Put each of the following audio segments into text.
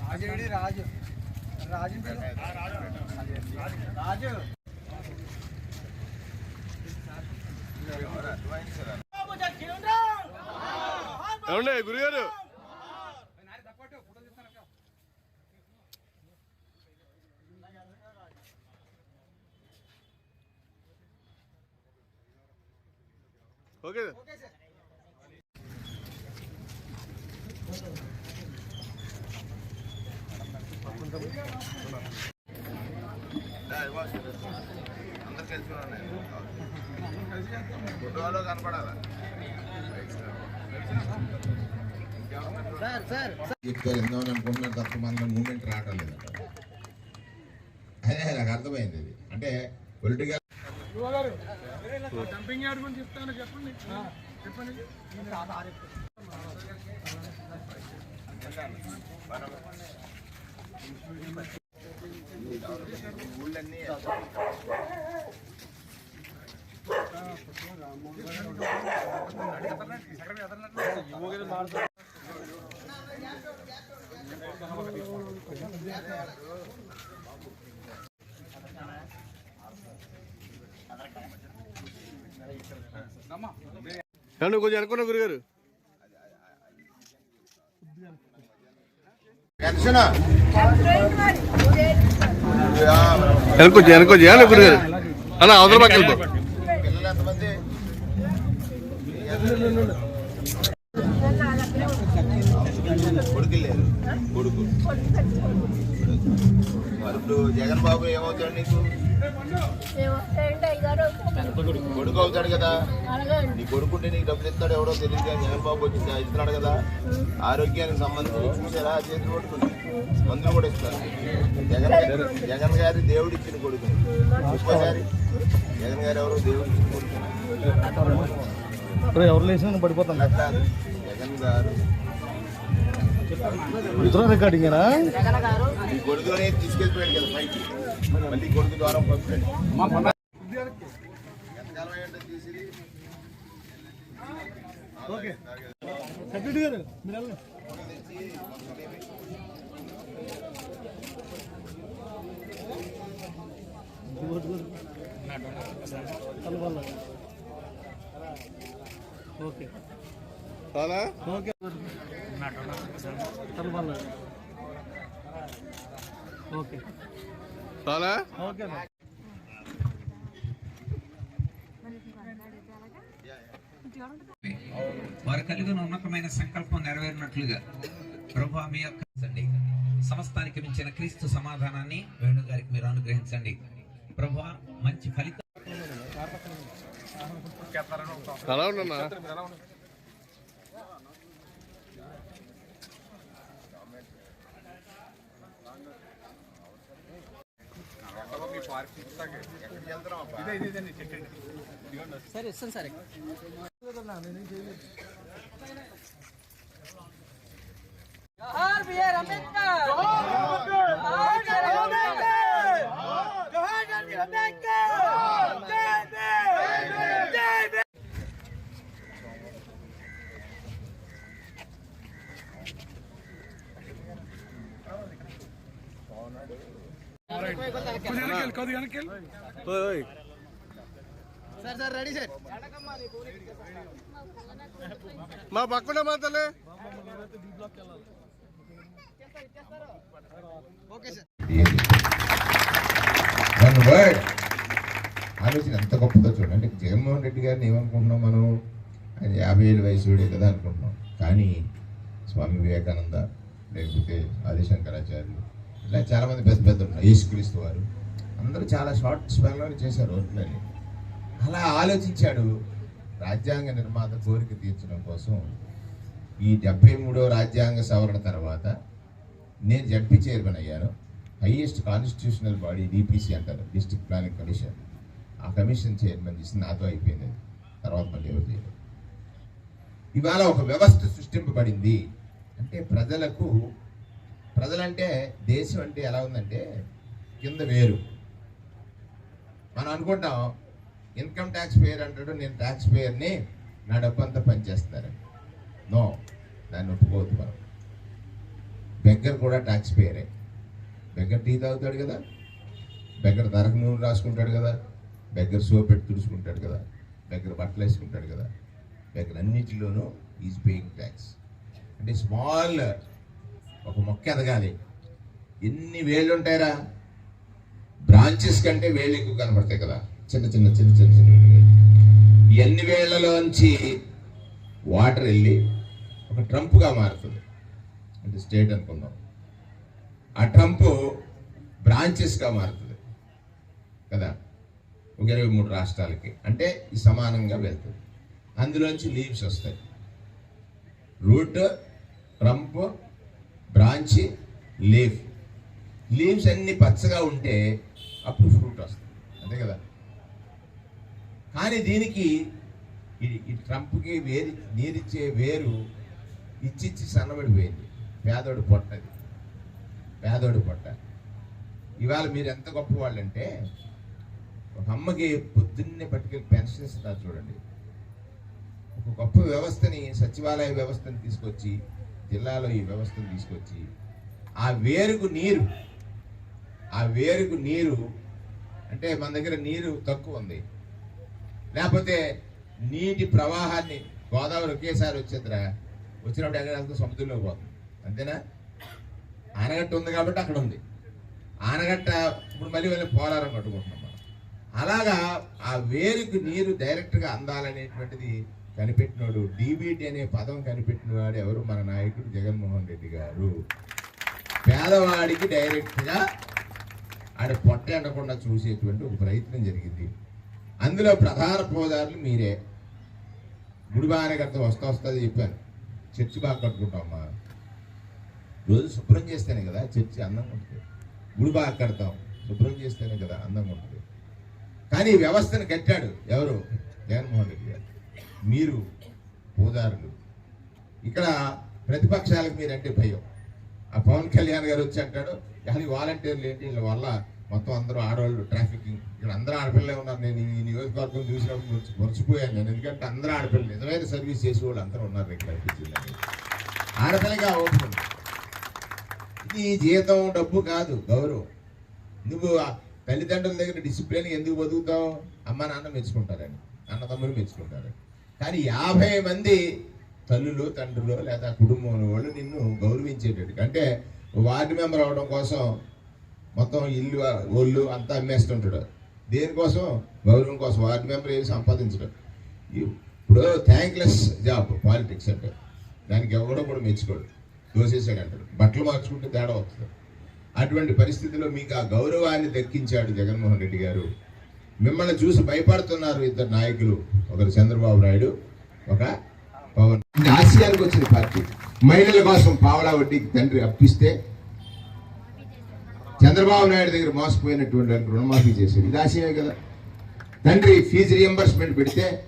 రాజేడి రాజు రాజు రాజు ఏమండి గురుగారు ఓకే అందరు కలిసి ఫోటోలో కనపడాలా చెప్తారు అనుకుంటున్నారు తప్ప మనలో మూమెంట్ రావడం లేదంట అదే నాకు అర్థమైంది ఇది అంటే పొలిటికల్ డంపింగ్ యార్డ్ గురించి చెప్తాను చెప్పండి చెప్పండి ఊళ్ళన్నీ ఏమండి కొంచెం అనుకున్నా గురుగారు. వెనకొచ్చి వెనకొచ్చి ఏమండి గురుగారు అన్న అవతల పక్క వెళ్ళిపో. కొడుకు. జగన్ బాబు ఏమవుతాడు నీకు? కొడుకు అవుతాడు కదా. నీ కొడుకుంటే నీకు డబ్బులు ఇస్తాడు ఎవడో తెలియదు కానీ జగన్ బాబు వచ్చి ఇస్తున్నాడు కదా. ఆరోగ్యానికి సంబంధించి చూసారా? చేతులు పట్టుకుని మందులు కూడా ఇస్తారు. జగన్ గారి జగన్ గారి దేవుడు ఇచ్చిన కొడుకు. ఇంకోసారి జగన్ గారు ఎవరో దేవుడు ఇచ్చిన కొడుకు. ఎవరు లేచిన పడిపోతాం జగన్ గారు ఇతర రికార్డింగేనా ఈ కొడుకునే తీసుకెళ్ళిపోయాడు కదా పైకి మళ్ళీ కొడుకు ద్వారా పంపాడు ఎంతకాలం అయ్యిందో తీసిరి ఓకే సెక్రటరీ గారు మీరు వెళ్ళండి ఓకే చాలా ఓకే తలపల్ల ఓకే చాలా ఓకే వారు కలిగిన ఉన్నతమైన సంకల్పం నెరవేరినట్లుగా ప్రభు మీ యొక్క సమస్తానికి మించిన క్రీస్తు సమాధానాన్ని వేణు గారికి మీరు అనుగ్రహించండి. ప్రభు మంచి ఫలితం ఉన్నా సరే ఇస్తాను సరే జోహార్ బిఆర్ అంబేద్కర్ జోహార్ అంబేద్కర్ జోహార్ Ambedkar sir sir ready sir. మా పక్కన మా తల్లి ఓకే సార్. వన్ వర్డ్ ఆలోచన ఎంత గొప్పదో చూడండి. అంటే జగన్మోహన్ రెడ్డి గారిని ఏమనుకుంటున్నాం మనం? ఆయన యాభై ఏళ్ళ వయసుడే కదా అనుకుంటున్నాం. కానీ స్వామి వివేకానంద లేకపోతే ఆదిశంకరాచార్యులు ఇలా చాలామంది పెద్ద పెద్ద ఉన్నారు. యేసుక్రీస్తు వారు. అందరూ చాలా షార్ట్ స్పాన్లోనే చేశారు ఓట్లని అలా ఆలోచించాడు. రాజ్యాంగ నిర్మాత కోరిక తీర్చడం కోసం ఈ డెబ్బై మూడో రాజ్యాంగ సవరణ తర్వాత నేను జడ్పీ చైర్మన్ అయ్యాను. హైయెస్ట్ కాన్స్టిట్యూషనల్ బాడీ డిపిసి అంటారు. District planning commission. ఆ కమిషన్ చైర్మన్ చేసి నాతో అయిపోయింది. తర్వాత మళ్ళీ ఎవరు చేయలేదు. ఇవాళ ఒక వ్యవస్థ సృష్టింపబడింది. అంటే ప్రజలకు ప్రజలంటే దేశం అంటే ఎలా ఉందంటే కింద వేరు. మనం అనుకుంటాం ఇన్కమ్ ట్యాక్స్ పేయర్ అంటాడు నేను ట్యాక్స్ పేయర్ని నా డబ్బంతా పనిచేస్తున్నారని నో దాన్ని ఒప్పుకోవద్దు మనం. బెగ్గర్ కూడా ట్యాక్స్ పేయరే బెగ్గర్ టీ తాగుతాడు కదా బెగ్గర్ ధరకు నూనె రాసుకుంటాడు కదా బెగ్గర్ సోప్ పెట్టి తుడుచుకుంటాడు కదా బెగ్గర్ బట్టలు వేసుకుంటాడు కదా బెగ్గర్ అన్నిటిలోనూ ఈజ్ పేయింగ్ ట్యాక్స్. అంటే స్మాల్ ఒక మొక్క ఎదగాలి. ఎన్ని వేళ్ళు ఉంటాయరా బ్రాంచెస్ కంటే వేళ్ళు ఎక్కువ కనపడతాయి కదా. చిన్న చిన్న చిన్న చిన్న చిన్న ఎన్ని వేళ్ళలోంచి వాటర్ వెళ్ళి ఒక ట్రంప్గా మారుతుంది. అంటే స్టేట్ అనుకుందాం. ఆ ట్రంప్ బ్రాంచెస్గా మారుతుంది. కదా? ఒక ఇరవై మూడు రాష్ట్రాలకి. అంటే సమానంగా వెళ్తుంది. అందులోంచి లీవ్స్ వస్తాయి. Root trunk branch leaf. Leaves అన్ని పచ్చగా ఉంటే అప్పుడు ఫ్రూట్ వస్తుంది. అంతే కదా? కానీ దీనికి ఈ- ఈ ట్రంప్కి వేరు నీరిచ్చే వేరు ఇచ్చిచ్చి సన్నబడిపోయింది పేదోడు పొట్టది. పేదోడు పొట్ట. ఇవాళ మీరు ఎంత గొప్ప వాళ్ళంటే ఒక అమ్మకి పొద్దున్నే పట్టుకెళ్ళి పెన్షన్ ఇస్తారు చూడండి. ఒక గొప్ప వ్యవస్థని సచివాలయ వ్యవస్థని తీసుకొచ్చి జిల్లాలో ఈ వ్యవస్థను తీసుకొచ్చి ఆ వేరుకు నీరు ఆ వేరుకు నీరు అంటే మన దగ్గర నీరు తక్కువ ఉంది. లేకపోతే నీటి ప్రవాహాన్ని గోదావరి ఒకేసారి వచ్చిందిరా వచ్చినప్పుడు ఎక్కడ వెళ్తే సముద్రంలోకి పోతుంది. అంతేనా? ఆనగట్ట ఉంది కాబట్టి అక్కడ ఉంది. ఆనగట్ట ఇప్పుడు మళ్ళీ వెళ్ళి పోలారం కట్టుకుంటున్నాం మనం. అలాగా ఆ వేరుకు నీరు డైరెక్ట్గా అందాలనేటువంటిది కనిపెట్టినోడు డీబీటీ అనే పదం కనిపెట్టినవాడు ఎవరు? మన నాయకుడు జగన్మోహన్ రెడ్డి గారు. పేదవాడికి డైరెక్ట్గా ఆడ పొట్ట ఎండకుండా చూసేటువంటి ఒక ప్రయత్నం జరిగింది. అందులో ప్రధాన పోదారులు మీరే. గుడి బాగానే కడితే వస్తా వస్తుంది చెప్పాను చర్చి బాగా కట్టుకుంటామా? రోజు శుభ్రం చేస్తేనే కదా చర్చి అందంగా ఉంటుంది. గుడి బాగా కడతాం శుభ్రం చేస్తేనే కదా అందంగా ఉంటుంది. కానీ వ్యవస్థను కట్టాడు ఎవరు? జగన్మోహన్ రెడ్డి గారు. మీరు పోదారులు. ఇక్కడ ప్రతిపక్షాలకు మీరంటే భయం. ఆ పవన్ కళ్యాణ్ గారు వచ్చి అంటాడు కానీ వాలంటీర్లు ఏంటి? వీళ్ళ వల్ల మొత్తం అందరూ ఆడవాళ్ళు ట్రాఫికింగ్ ఇక్కడ అందరూ ఆడపిల్లలే ఉన్నారు. నేను ఈ నియోజకవర్గం చూసినప్పుడు మర్చిపోయాను నేను. ఎందుకంటే అందరూ ఆడపిల్లలు. నిజమైన సర్వీస్ చేసే వాళ్ళు అందరూ ఉన్నారు ఇక్కడ జిల్లాలో. ఆడపిల్లగా అవుతుంది ఇది జీతం డబ్బు కాదు గౌరవం. నువ్వు ఆ తల్లిదండ్రుల దగ్గర డిసిప్లిన్ ఎందుకు బతుకుతావు? అమ్మ నాన్న మెచ్చుకుంటారని అన్నదమ్ములు మెచ్చుకుంటారని కానీ యాభై మంది తల్లులు తండ్రులు లేదా కుటుంబంలో వాళ్ళు నిన్ను గౌరవించేటట్టు అంటే వార్డు మెంబర్ అవడం కోసం మొత్తం ఇల్లు ఒళ్ళు అంతా అమ్మేస్తుంటాడు. దేనికోసం? గౌరవం కోసం వార్డు మెంబర్ ఏమి సంపాదించడం. ఇప్పుడు థ్యాంక్లెస్ జాబ్ పాలిటిక్స్ అంటే దానికి ఎవడో కూడా మెచ్చుకోడు. దోసేసాడు అంటాడు. బట్టలు మార్చుకుంటే తేడా వస్తుంది. అటువంటి పరిస్థితిలో మీకు ఆ గౌరవాన్ని దక్కించాడు జగన్మోహన్ రెడ్డి గారు. మిమ్మల్ని చూసి భయపడుతున్నారు ఇద్దరు నాయకులు. ఒకరు చంద్రబాబు నాయుడు ఒక పవన్. ఇది ఆసియానికి వచ్చిన పార్టీ. మహిళల కోసం పావలా వడ్డీకి తండ్రి అప్పిస్తే చంద్రబాబు నాయుడు దగ్గర మోసపోయినటువంటి వాళ్ళకి రుణమాఫీ చేశారు. ఇది ఆశయమే కదా. తండ్రి ఫీజు రియంబర్స్మెంట్ పెడితే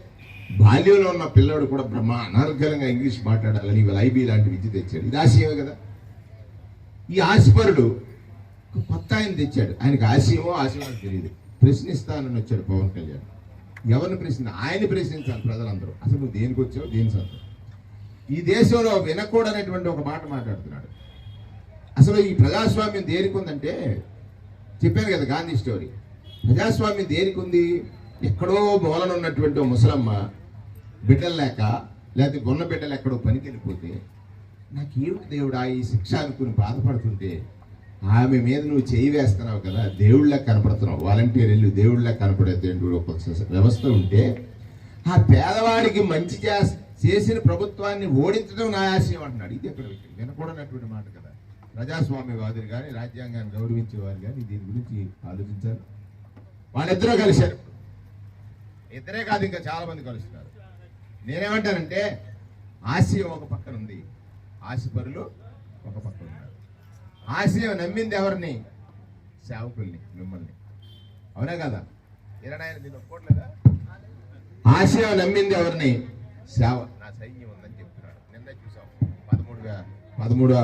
బాల్యంలో ఉన్న పిల్లవాడు కూడా బ్రహ్మ అనర్గలంగా ఇంగ్లీష్ మాట్లాడాలని ఇవాళ ఐబీ లాంటి విద్య తెచ్చాడు. ఇది ఆశయమే కదా. ఈ ఆశపరుడు కొత్త ఆయన తెచ్చాడు. ఆయనకు ఆశయమో ఆశయమో తెలియదు. ప్రశ్నిస్తానని వచ్చాడు పవన్ కళ్యాణ్. ఎవరిని ప్రశ్న ఆయన ప్రశ్నించాలి ప్రజలందరూ. అసలు నువ్వు దేనికి వచ్చావు? దేని సంతం ఈ దేశంలో వినకూడనటువంటి ఒక మాట మాట్లాడుతున్నాడు. అసలు ఈ ప్రజాస్వామ్యం దేనికి ఉందంటే చెప్పాను కదా గాంధీ స్టోరీ. ప్రజాస్వామ్యం దేనికి ఉంది? ఎక్కడో మూలన ఉన్నటువంటి ముసలమ్మ బిడ్డలు లేక లేకపోతే గొన్న బిడ్డలు ఎక్కడో పనికి వెళ్ళిపోతే నాకు దేవుడా ఈ శిక్ష అనుకుని బాధపడుతుంటే ఆమె మీద నువ్వు చేయి వేస్తున్నావు కదా దేవుళ్ళ కనపడుతున్నావు. వాలంటీర్ వెళ్ళి దేవుళ్ళ కనపడేటువంటి ఒక వ్యవస్థ ఉంటే ఆ పేదవాడికి మంచి చేసిన ప్రభుత్వాన్ని ఓడించడం నా ఆశయం అంటున్నాడు. ఇది ఎక్కడ వినకూడనటువంటి మాట కదా. ప్రజాస్వామ్యవాదులు కానీ రాజ్యాంగాన్ని గౌరవించేవారు కానీ దీని గురించి ఆలోచించారు వాళ్ళిద్దరూ కలిశారు. ఇద్దరే కాదు ఇంకా చాలా మంది కలుస్తున్నారు. నేనేమంటానంటే ఆశయం ఒక పక్కన ఉంది. ఆశపరులు ఒక పక్కన ఉంది ఆశయం నమ్మింది ఎవరిని? సేవకుల్ని మిమ్మల్ని. అవునా కదా? ఇరవై ఒప్పుకోవట్లేదా ఆశయం నమ్మింది ఎవరిని? సేవ. నా సైన్యం ఉందని చెప్తున్నాడు. నిన్న చూసాం. పదమూడు వే- పదమూడు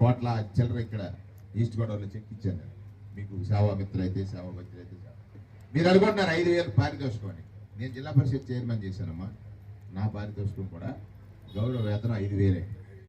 కోట్ల చిల్లర ఇక్కడ ఈస్ట్ గోదావరిలో చెక్ ఇచ్చాను నేను. మీకు సేవా మిత్రులు అయితే సేవా మిత్రులు అయితే సేవ. మీరు అనుకుంటున్నారు ఐదు వేలు పారితోషికం అని నేను జిల్లా పరిషత్ చైర్మన్ చేశానమ్మా. నా పారితోషికం కూడా గౌరవ వేతనం ఐదు వేలే.